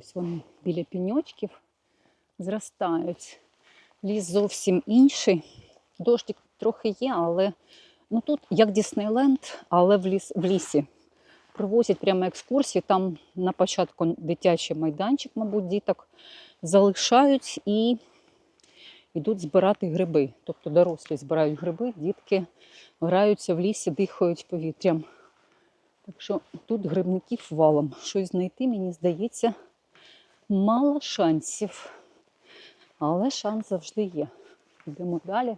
Ось вони біля піньочків зростають. Ліс зовсім інший. Дощик трохи є, але ну, тут як Діснейленд, але в, ліс, в лісі. Провозять прямо екскурсії. Там на початку дитячий майданчик, мабуть, діток залишають і йдуть збирати гриби. Тобто дорослі збирають гриби, дітки граються в лісі, дихають повітрям. Так що тут грибників валом. Щось знайти, мені здається, мало шансів. Але шанс завжди є. Йдемо далі.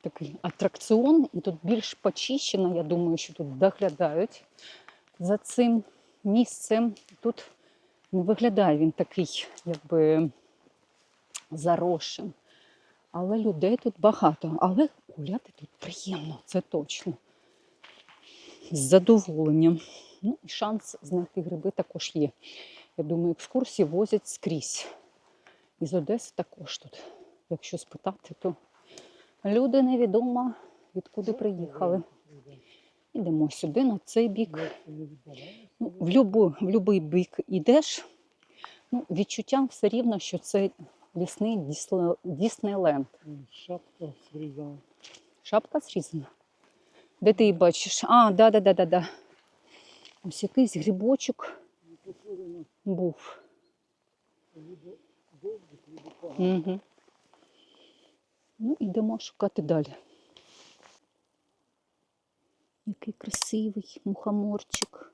Такий атракціон, і тут більш почищено. Я думаю, що тут доглядають за цим місцем. Тут не виглядає він такий, якби заросшим. Але людей тут багато. Але гуляти тут приємно, це точно. З задоволенням. Ну і шанс знайти гриби також є. Я думаю, екскурсії возять скрізь. Із Одеси також тут. Якщо спитати, то люди невідомо відкуди приїхали. Ідемо сюди, на цей бік. Ну, в, любу, в будь-який бік йдеш, ну, відчуттям все рівно, що це лісний Діснейленд. Шапка зрізана. Шапка зрізана. Де ти її бачиш? А, да, да, да, да, да. Ось якийсь грибочок був. Угу. Ну, йдемо шукати далі. Який красивий мухоморчик.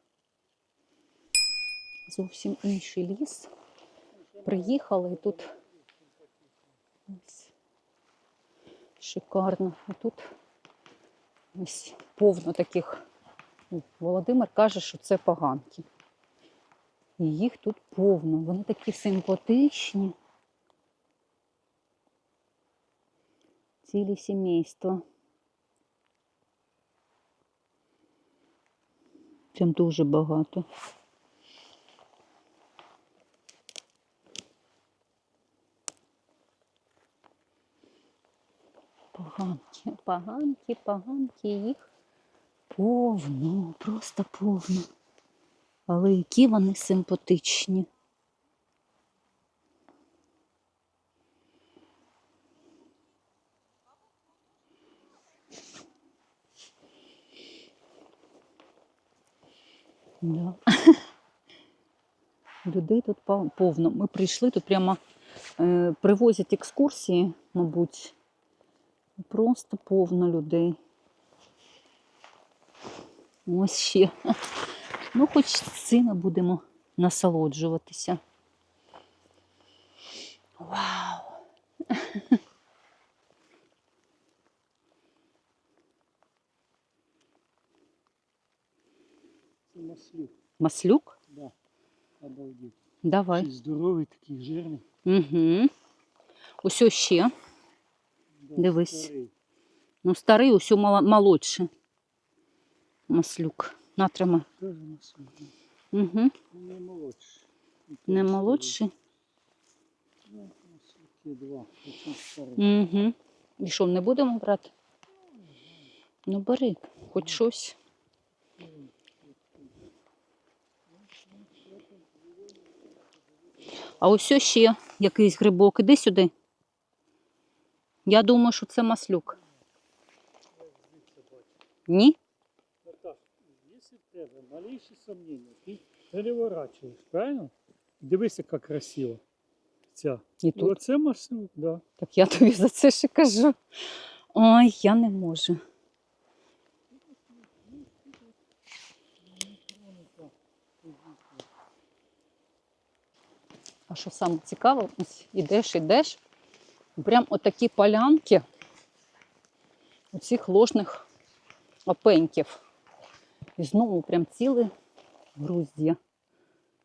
Зовсім інший ліс. Приїхали і тут ось шикарно. А тут ось повно таких. Володимир каже, що це поганки. І їх тут повно. Вони такі симпатичні. Цілі сімейства. Прям дуже багато. Поганки, поганки, поганки, їх повно, просто повно. Але які вони симпатичні. Да. Людей тут повно. Ми прийшли, тут прямо е, привозять екскурсії, мабуть. Просто повно людей. Ось ще. Ну, хоч з цими будемо насолоджуватися. Вау! Це маслюк. Маслюк? Да. Обалдеть. Давай. Такий здоровий, такий жирний. Угу. Ось ще. Да, Дивись. старий. Ну, старий, ось молодший. Маслюк. Натрима. Угу. Не молодший. Не молодший. Угу. І що, не будемо брати? Ну, бери, хоч щось. А ось ще якийсь грибок. Іди сюди. Я думаю, що це маслюк. Ні? Малейші сомнення, ти переворачуєш, правильно? Дивися, як красиво. Ця. І тут. оце маслюк, да. Так я тобі за це ще кажу. Ой, я не можу. А що саме цікаво, ось ідеш, ідеш, прям отакі полянки оцих ложних опеньків. І знову прям ціле груздя.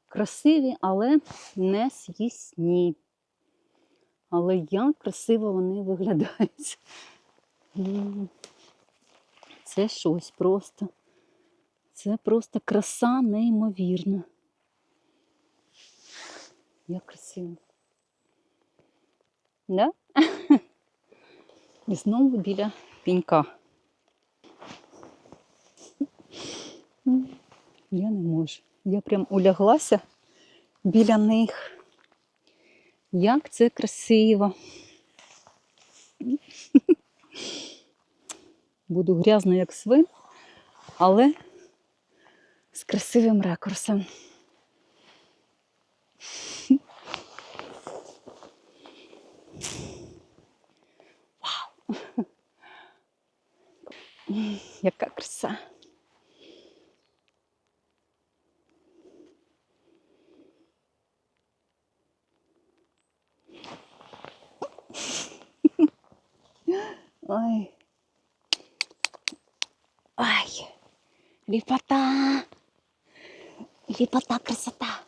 Красиві, але не з'їсні. Але як красиво вони виглядають. Це щось просто. Це просто краса неймовірна. Як красиво. Да? І знову біля пінька. Я не можу. Я прям уляглася біля них. Як це красиво. Буду грязна, як свин, але з красивим ракурсом. Вау! Яка краса! Ой. Ай. Лепота. Лепота, красота.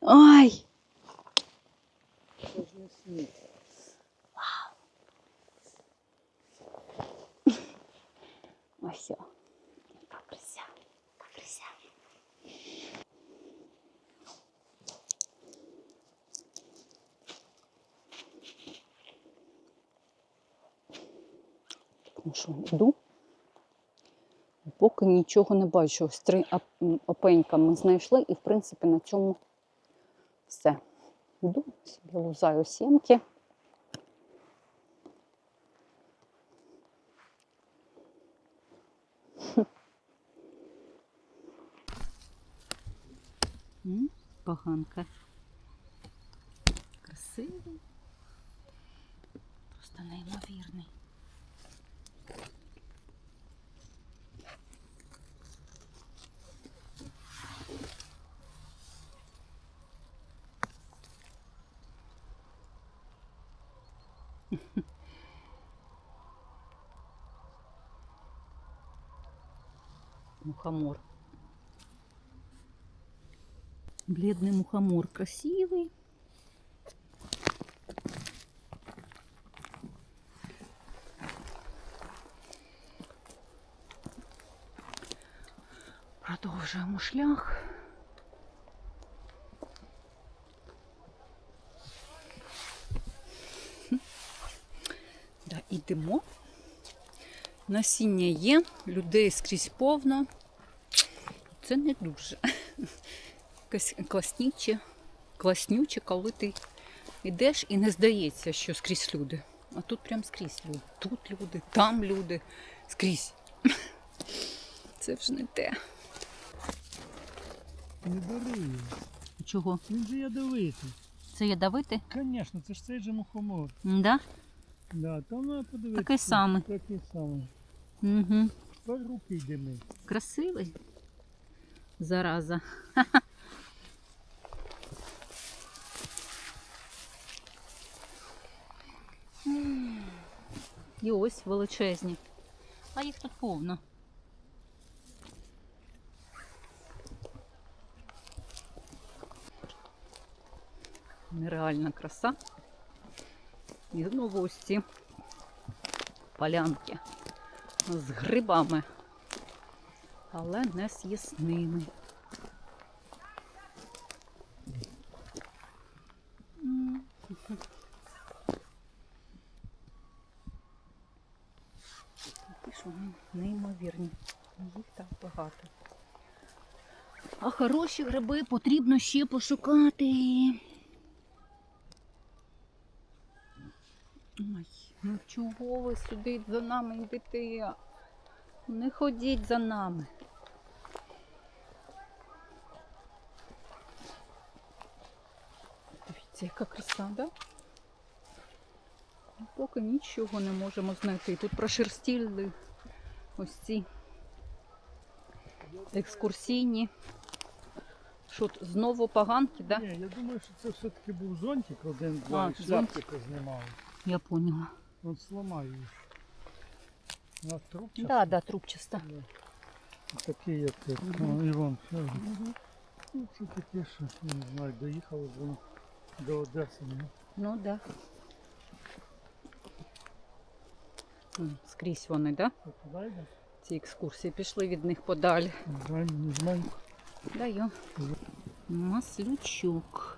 Ой. Це ж не сніг. Ось все. Яка крася. Яка крася. Тому що йду. Поки нічого не бачу. Ось три опенька ми знайшли, і в принципі на цьому все. Йду, собі лузаю сімки. Поганка. Красивий. Просто неймовірний. Мухомор. Бледный мухомор красивый. Продовжуємо шлях. Да. Насіння є, людей скрізь повно. Це не дуже класніче, класнюче, коли ти йдеш і не здається, що скрізь люди. А тут прям скрізь люди. Тут люди, там люди, скрізь. Це вже не те. Не бери. Чого? Він же ядовитий. Це ядовити? Звісно, це ж цей же мухомор. Да? Да, там треба подивитися. Такий самий. Такий самий. Угу. Тепер руки йдемо. Красивий. Зараза. І ось величезні. А їх тут повно. Нереальна краса. І знову ось полянки з грибами але не вони неймовірні. Їх так багато. А хороші гриби потрібно ще пошукати. Ой, ну чого ви сюди за нами йдете? Не ходіть за нами. Дивіться, яка краса, да? Ну, Поки нічого не можемо знайти. Тут прошерстіли ось ці екскурсійні. Що знову поганки, да? Ні, я думаю, що це все-таки був зонтик один, А, два, і шляпки знімали. Я поняла. От зламаю їх. На труп Да, да, трубчаста. Такі, як це. Мгм. О, Іван, що ж. Ну, це таке, що, не знаю, доїхали б воно до Одеси. Ну. Ну да. Скрізь вони, да? Ці екскурсії пішли від них подалі. Даю. Маслючок.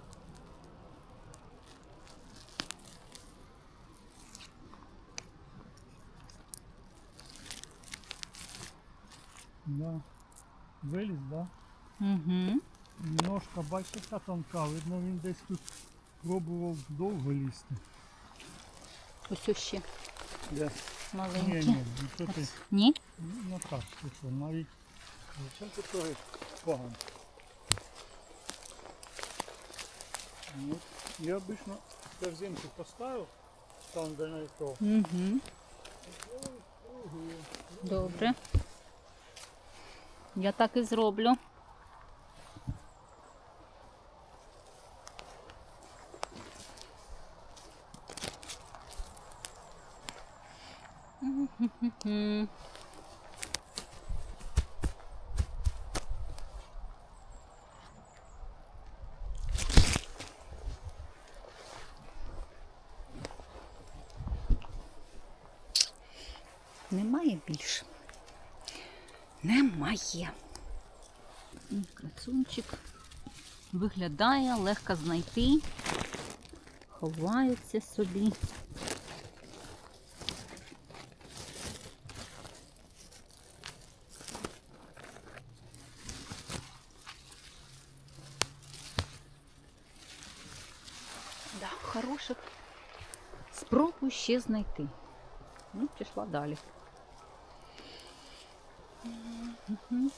Да. Виліз, да? Угу. Ножка, бачиш, яка тонка. Видно, він десь тут пробував довго лізти. Ось ще Де? Ні, ні, ну що ти? Ні? Ну так, ти що, навіть. Зачем ти трогаєш паган? Ну, я обично це взимку поставив, там де на. Угу. Добре. Я так і зроблю. Мгм. Немає більше. Немає. М, Красунчик виглядає, легко знайти. Ховається собі. Да, хороших. Спробуй ще знайти. Ну, пішла далі. Пішли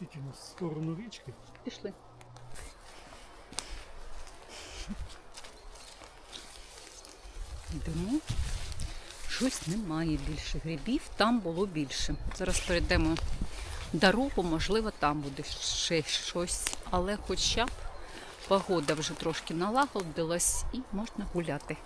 вже в сторону річки. Пішли. Йдемо. Щось немає більше грибів, там було більше. Зараз перейдемо дорогу, можливо, там буде ще щось. Але хоча б погода вже трошки налагодилась і можна гуляти.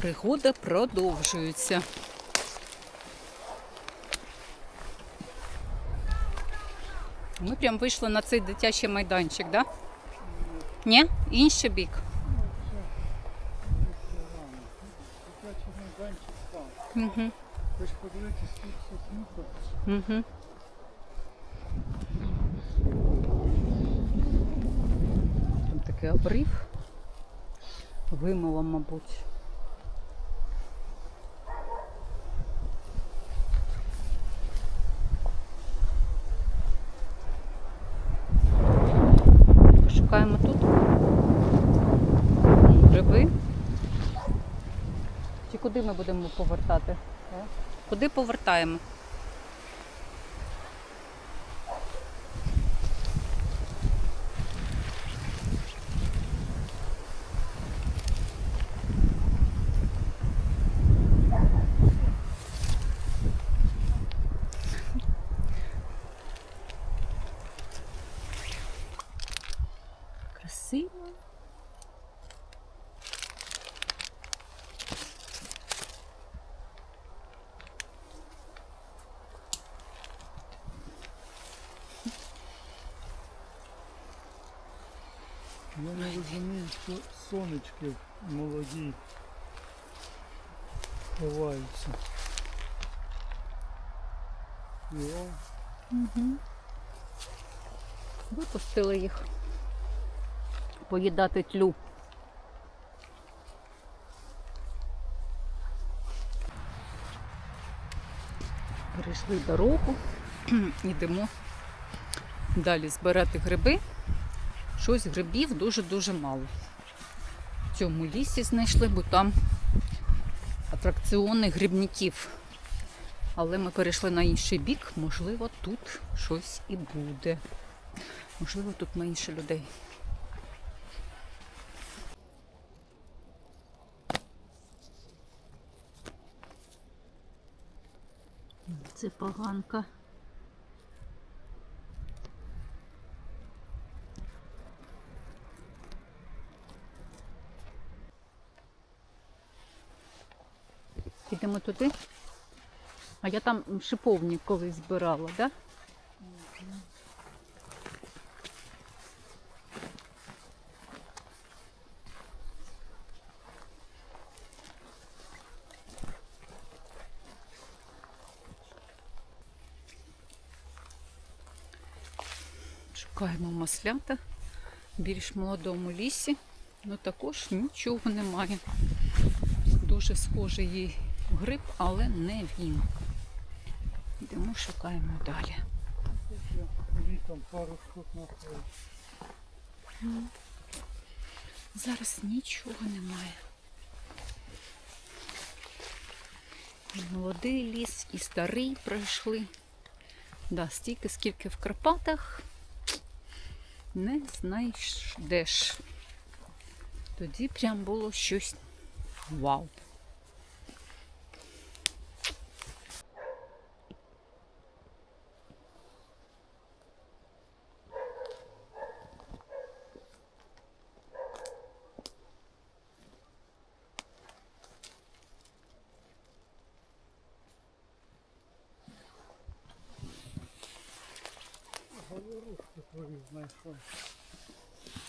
Пригода продовжується. Ми прям вийшли на цей дитячий майданчик, так? Да? Ні? Інший бік. Дитячий майданчик там. Угу. Хоч подивитись тут соснуха. Угу. Там такий обрив. Вимило, мабуть. Пошукаємо тут. Гриби. Чи куди ми будемо повертати? Куди повертаємо? Красиво. Розумію, що сонечки молоді ховаються. Угу. Випустили їх поїдати тлю. Перейшли дорогу, йдемо далі збирати гриби. Щось грибів дуже-дуже мало. В цьому лісі знайшли, бо там атракціони грибників. Але ми перейшли на інший бік, можливо, тут щось і буде. Можливо, тут менше людей. Це поганка. Підемо туди. А я там шиповник колись збирала, так? Да? Шукаємо маслята в більш молодому лісі, але також нічого немає. Дуже схожий їй гриб, але не він. Йдемо, шукаємо далі. літом пару штук. Зараз нічого немає. І молодий ліс, і старий пройшли. Да, стільки, скільки в Карпатах не знайдеш. Тоді прям було щось вау.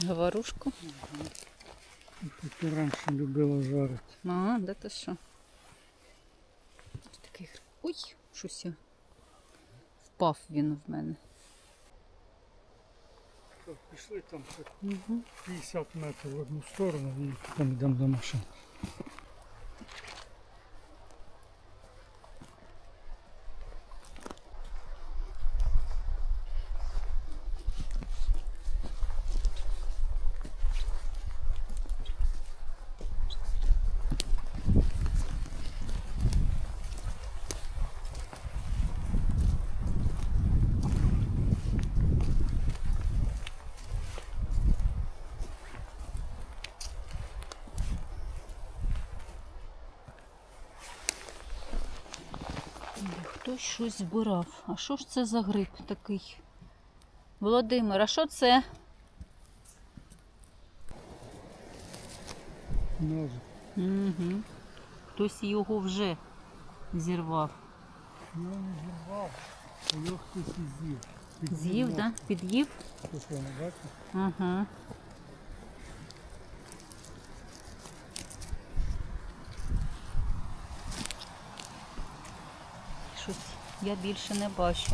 Говорушку. Ти раніше любила жарити. А, да ти що? Такий. Ой, щось я. Впав він в мене. Так, Пішли там Угу. 50 метрів в одну сторону і там йдемо до машини. Хтось щось збирав. А що ж це за гриб такий? Володимир, а що це? Ножик. Угу. Хтось його вже зірвав. Я не зірвав, а його хтось і з'їв. З'їв, так? Да? Під'їв? Ага. Щось я більше не бачу.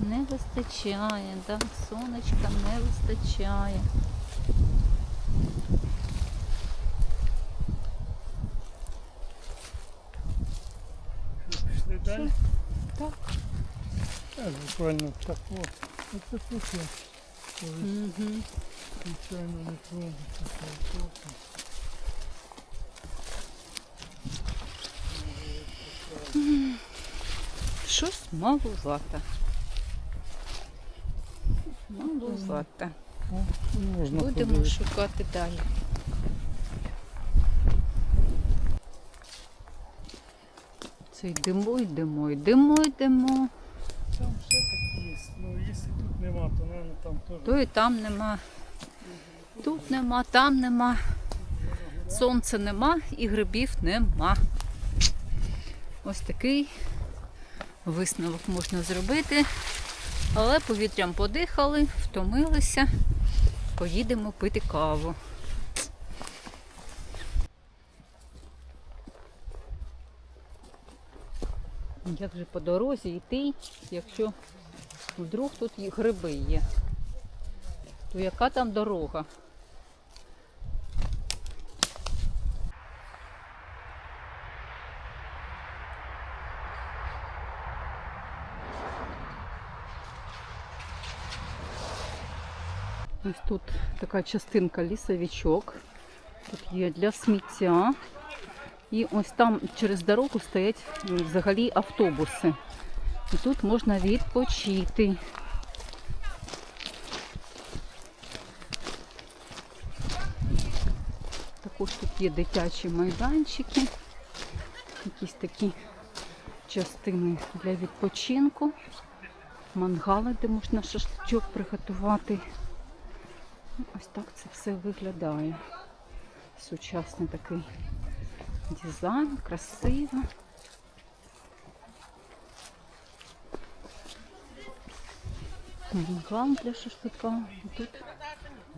Не вистачає, да? сонечка не вистачає. Що, Пішли далі? Так. Буквально так от. Оце тут я колись, звичайно, не пробується. картоплю. Щось малувато. Малувато. О, Можна Будемо подивитися. шукати далі. Це йдемо, йдемо, йдемо, йдемо. Там ще такі є. Ну, якщо тут нема, то, мабуть, там теж. То і там нема. Тут нема, там нема. Сонця нема і грибів нема. Ось такий висновок можна зробити. Але повітрям подихали, втомилися. Поїдемо пити каву. Як же по дорозі йти, якщо вдруг тут гриби є? То яка там дорога? Ось тут така частинка лісовичок. Тут є для сміття. І ось там через дорогу стоять взагалі автобуси. І тут можна відпочити. Також тут є дитячі майданчики, якісь такі частини для відпочинку, мангали, де можна шашличок приготувати. Ну, Ось так це все виглядає. Сучасний такий дизайн, красиво. Мангал для шашлика. Тут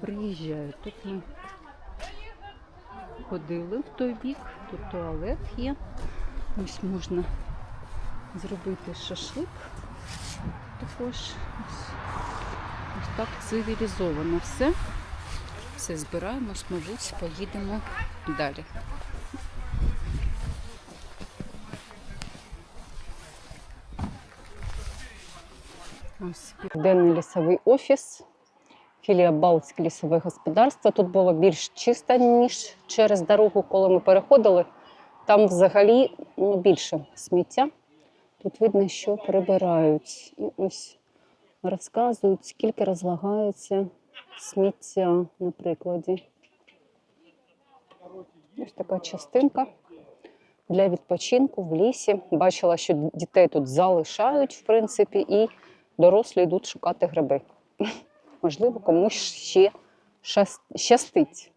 приїжджають. Тут ми ходили в той бік, тут туалет є. Ось можна зробити шашлик. Також ось, ось так цивілізовано все. Все збираємось, мабуть, поїдемо далі. Ось південний лісовий офіс, філія Балтське лісове господарство. Тут було більш чисто, ніж через дорогу, коли ми переходили. Там взагалі ну, більше сміття. Тут видно, що прибирають. І ось розказують, скільки розлагається сміття на прикладі. Ось така частинка для відпочинку в лісі. Бачила, що дітей тут залишають, в принципі, і дорослі йдуть шукати гриби. Можливо, комусь ще щастить.